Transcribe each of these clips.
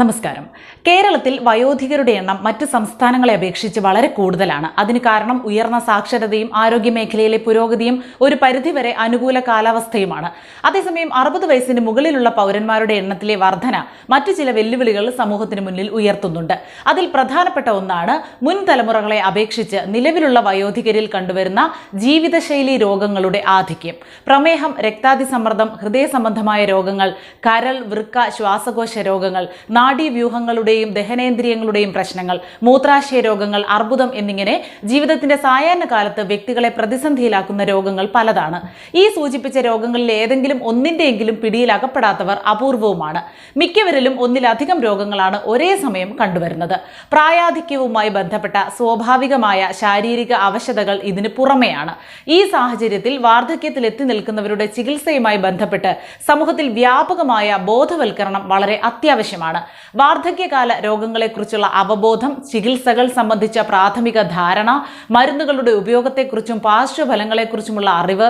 നമസ്കാരം. കേരളത്തിൽ വയോധികരുടെ എണ്ണം മറ്റ് സംസ്ഥാനങ്ങളെ അപേക്ഷിച്ച് വളരെ കൂടുതലാണ്. അതിന് കാരണം ഉയർന്ന സാക്ഷരതയും ആരോഗ്യ മേഖലയിലെ പുരോഗതിയും ഒരു പരിധിവരെ അനുകൂല കാലാവസ്ഥയുമാണ്. അതേസമയം അറുപത് വയസ്സിന് മുകളിലുള്ള പൗരന്മാരുടെ എണ്ണത്തിലെ വർധന മറ്റു ചില വെല്ലുവിളികൾ സമൂഹത്തിന് മുന്നിൽ ഉയർത്തുന്നുണ്ട്. അതിൽ പ്രധാനപ്പെട്ട ഒന്നാണ് മുൻ തലമുറകളെ അപേക്ഷിച്ച് നിലവിലുള്ള വയോധികരിൽ കണ്ടുവരുന്ന ജീവിതശൈലി രോഗങ്ങളുടെ ആധിക്യം. പ്രമേഹം രക്താതിസമ്മർദ്ദം ഹൃദയ സംബന്ധമായ രോഗങ്ങൾ കരൾ വൃക്ക ശ്വാസകോശ രോഗങ്ങൾ നാഡീവ്യൂഹങ്ങളുടെയും ദഹനേന്ദ്രിയങ്ങളുടെയും പ്രശ്നങ്ങൾ മൂത്രാശയ രോഗങ്ങൾ അർബുദം എന്നിങ്ങനെ ജീവിതത്തിന്റെ സായാഹ്ന കാലത്ത് വ്യക്തികളെ പ്രതിസന്ധിയിലാക്കുന്ന രോഗങ്ങൾ പലതാണ്. ഈ സൂചിപ്പിച്ച രോഗങ്ങളിൽ ഏതെങ്കിലും ഒന്നിന്റെയെങ്കിലും പിടിയിൽ അകപ്പെടാത്തവർ അപൂർവവുമാണ്. മിക്കവരിലും ഒന്നിലധികം രോഗങ്ങളാണ് ഒരേ സമയം കണ്ടുവരുന്നത്. പ്രായാധിക്യവുമായി ബന്ധപ്പെട്ട സ്വാഭാവികമായ ശാരീരിക അവശതകൾ ഇതിന് പുറമെയാണ്. ഈ സാഹചര്യത്തിൽ വാർദ്ധക്യത്തിൽ എത്തി നിൽക്കുന്നവരുടെ ചികിത്സയുമായി ബന്ധപ്പെട്ട് സമൂഹത്തിൽ വ്യാപകമായ ബോധവൽക്കരണം വളരെ അത്യാവശ്യമാണ്. വാർദ്ധക്യകാല രോഗങ്ങളെക്കുറിച്ചുള്ള അവബോധം ചികിത്സകൾ സംബന്ധിച്ച പ്രാഥമിക ധാരണ മരുന്നുകളുടെ ഉപയോഗത്തെക്കുറിച്ചും പാർശ്വഫലങ്ങളെക്കുറിച്ചുമുള്ള അറിവ്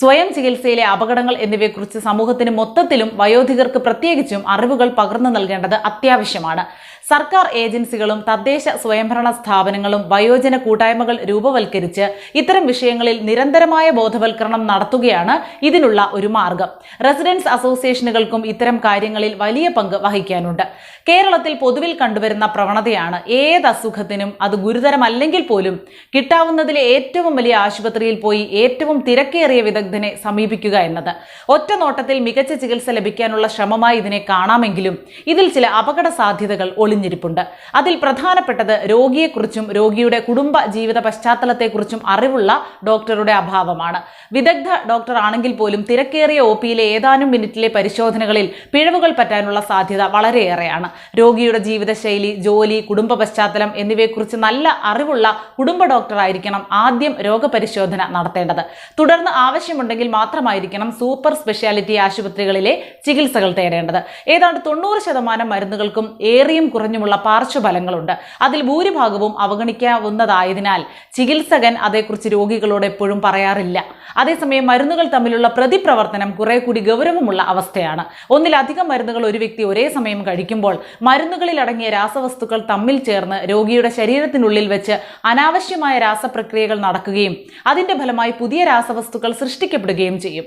സ്വയം ചികിത്സയിലെ അപകടങ്ങൾ എന്നിവയെക്കുറിച്ച് സമൂഹത്തിന് മൊത്തത്തിലും വയോധികർക്ക് പ്രത്യേകിച്ചും അറിവുകൾ പകർന്നു നൽകേണ്ടത് അത്യാവശ്യമാണ്. സർക്കാർ ഏജൻസികളും തദ്ദേശ സ്വയംഭരണ സ്ഥാപനങ്ങളും വയോജന കൂട്ടായ്മകൾ രൂപവൽക്കരിച്ച് ഇത്തരം വിഷയങ്ങളിൽ നിരന്തരമായ ബോധവൽക്കരണം നടത്തുകയാണ് ഇതിനുള്ള ഒരു മാർഗം. റെസിഡൻസ് അസോസിയേഷനുകൾക്കും ഇത്തരം കാര്യങ്ങളിൽ വലിയ പങ്ക് വഹിക്കാനുണ്ട്. കേരളത്തിൽ പൊതുവിൽ കണ്ടുവരുന്ന പ്രവണതയാണ് ഏത് അസുഖത്തിനും അത് ഗുരുതരമല്ലെങ്കിൽ പോലും കിട്ടാവുന്നതിലെ ഏറ്റവും വലിയ ആശുപത്രിയിൽ പോയി ഏറ്റവും തിരക്കേറിയ വിദഗ്ധനെ സമീപിക്കുക എന്നത്. ഒറ്റ നോട്ടത്തിൽ മികച്ച ചികിത്സ ലഭിക്കാനുള്ള ശ്രമമായി ഇതിനെ കാണാമെങ്കിലും ഇതിൽ ചില അപകട സാധ്യതകൾ ഒളിഞ്ഞിരിപ്പുണ്ട്. അതിൽ പ്രധാനപ്പെട്ടത് രോഗിയെക്കുറിച്ചും രോഗിയുടെ കുടുംബ ജീവിത പശ്ചാത്തലത്തെക്കുറിച്ചും അറിവുള്ള ഡോക്ടറുടെ അഭാവമാണ്. വിദഗ്ധ ഡോക്ടർ ആണെങ്കിൽ പോലും തിരക്കേറിയ ഒ പിയിലെ ഏതാനും മിനിറ്റിലെ പരിശോധനകളിൽ പിഴവുകൾ പറ്റാനുള്ള സാധ്യത വളരെയേറെയാണ്. രോഗിയുടെ ജീവിതശൈലി ജോലി കുടുംബ പശ്ചാത്തലം എന്നിവയെക്കുറിച്ച് നല്ല അറിവുള്ള കുടുംബ ഡോക്ടർ ആയിരിക്കണം ആദ്യം രോഗപരിശോധന നടത്തേണ്ടത്. തുടർന്ന് ആവശ്യമുണ്ടെങ്കിൽ മാത്രമായിരിക്കണം സൂപ്പർ സ്പെഷ്യാലിറ്റി ആശുപത്രികളിലെ ചികിത്സകൾ തേടേണ്ടത്. ഏതാണ്ട് തൊണ്ണൂറ് ശതമാനം മരുന്നുകൾക്കും ഏറിയും കുറഞ്ഞുമുള്ള പാർശ്വഫലങ്ങളുണ്ട്. അതിൽ ഭൂരിഭാഗവും അവഗണിക്കാവുന്നതായതിനാൽ ചികിത്സകൻ അതേക്കുറിച്ച് രോഗികളോട് എപ്പോഴും പറയാറില്ല. അതേസമയം മരുന്നുകൾ തമ്മിലുള്ള പ്രതിപ്രവർത്തനം കുറെ കൂടി ഗൗരവമുള്ള അവസ്ഥയാണ്. ഒന്നിലധികം മരുന്നുകൾ ഒരു വ്യക്തി ഒരേ സമയം കഴിക്കുമ്പോൾ മരുന്നുകളിൽ അടങ്ങിയ രാസവസ്തുക്കൾ തമ്മിൽ ചേർന്ന് രോഗിയുടെ ശരീരത്തിനുള്ളിൽ വെച്ച് അനാവശ്യമായ രാസപ്രക്രിയകൾ നടക്കുകയും അതിന്റെ ഫലമായി പുതിയ രാസവസ്തുക്കൾ സൃഷ്ടിക്കപ്പെടുകയും ചെയ്യും.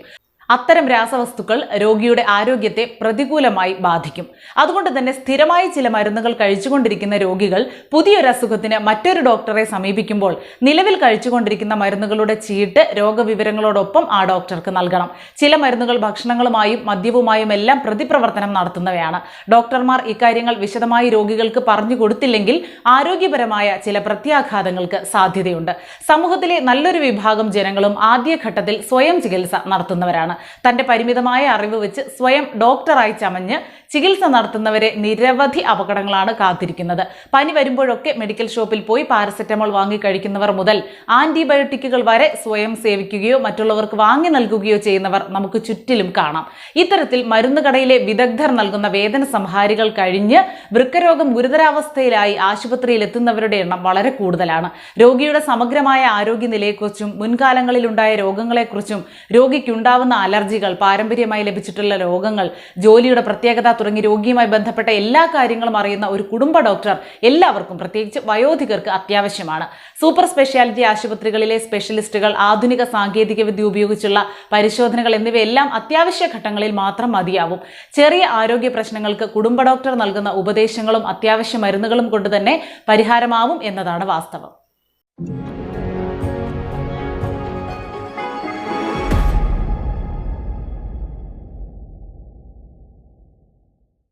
അത്തരം രാസവസ്തുക്കൾ രോഗിയുടെ ആരോഗ്യത്തെ പ്രതികൂലമായി ബാധിക്കും. അതുകൊണ്ട് തന്നെ സ്ഥിരമായി ചില മരുന്നുകൾ കഴിച്ചുകൊണ്ടിരിക്കുന്ന രോഗികൾ പുതിയൊരു അസുഖത്തിന് മറ്റൊരു ഡോക്ടറെ സമീപിക്കുമ്പോൾ നിലവിൽ കഴിച്ചുകൊണ്ടിരിക്കുന്ന മരുന്നുകളുടെ ചീട്ട് രോഗവിവരങ്ങളോടൊപ്പം ആ ഡോക്ടർക്ക് നൽകണം. ചില മരുന്നുകൾ ഭക്ഷണങ്ങളുമായും മദ്യവുമായും എല്ലാം പ്രതിപ്രവർത്തനം നടത്തുന്നവയാണ്. ഡോക്ടർമാർ ഇക്കാര്യങ്ങൾ വിശദമായി രോഗികൾക്ക് പറഞ്ഞു കൊടുത്തില്ലെങ്കിൽ ആരോഗ്യപരമായ ചില പ്രത്യാഘാതങ്ങൾക്ക് സാധ്യതയുണ്ട്. സമൂഹത്തിലെ നല്ലൊരു വിഭാഗം ജനങ്ങളും ആദ്യഘട്ടത്തിൽ സ്വയം ചികിത്സ നടത്തുന്നവരാണ്. തന്റെ പരിമിതമായ അറിവ് വെച്ച് സ്വയം ഡോക്ടറായി ചമഞ്ഞ് ചികിത്സ നടത്തുന്നവരെ നിരവധി അപകടങ്ങളാണ് കാത്തിരിക്കുന്നത്. പനി വരുമ്പോഴൊക്കെ മെഡിക്കൽ ഷോപ്പിൽ പോയി പാരസെറ്റമോൾ വാങ്ങി കഴിക്കുന്നവർ മുതൽ ആന്റിബയോട്ടിക്കുകൾ വരെ സ്വയം സേവിക്കുകയോ മറ്റുള്ളവർക്ക് വാങ്ങി നൽകുകയോ ചെയ്യുന്നവർ നമുക്ക് ചുറ്റിലും കാണാം. ഇത്തരത്തിൽ മരുന്നുകടയിലെ വിദഗ്ധർ നൽകുന്ന വേദന സംഹാരികൾ കഴിഞ്ഞ് വൃക്കരോഗം ഗുരുതരാവസ്ഥയിലായി ആശുപത്രിയിൽ എത്തുന്നവരുടെ എണ്ണം വളരെ കൂടുതലാണ്. രോഗിയുടെ സമഗ്രമായ ആരോഗ്യനിലയെക്കുറിച്ചും മുൻകാലങ്ങളിലുണ്ടായ രോഗങ്ങളെക്കുറിച്ചും രോഗിക്കുണ്ടാവുന്ന അലർജികൾ പാരമ്പര്യമായി ലഭിച്ചിട്ടുള്ള രോഗങ്ങൾ ജോലിയുടെ പ്രത്യേകത തുടങ്ങി രോഗിയുമായി ബന്ധപ്പെട്ട എല്ലാ കാര്യങ്ങളും അറിയുന്ന ഒരു കുടുംബ ഡോക്ടർ എല്ലാവർക്കും പ്രത്യേകിച്ച് വയോധികർക്ക് അത്യാവശ്യമാണ്. സൂപ്പർ സ്പെഷ്യാലിറ്റി ആശുപത്രികളിലെ സ്പെഷ്യലിസ്റ്റുകൾ ആധുനിക സാങ്കേതിക വിദ്യ ഉപയോഗിച്ചുള്ള പരിശോധനകൾ എന്നിവയെല്ലാം അത്യാവശ്യ ഘട്ടങ്ങളിൽ മാത്രം മതിയാവും. ചെറിയ ആരോഗ്യ പ്രശ്നങ്ങൾക്ക് കുടുംബ ഡോക്ടർ നൽകുന്ന ഉപദേശങ്ങളും അത്യാവശ്യ മരുന്നുകളും കൊണ്ട് തന്നെ പരിഹാരമാവും എന്നതാണ് വാസ്തവം.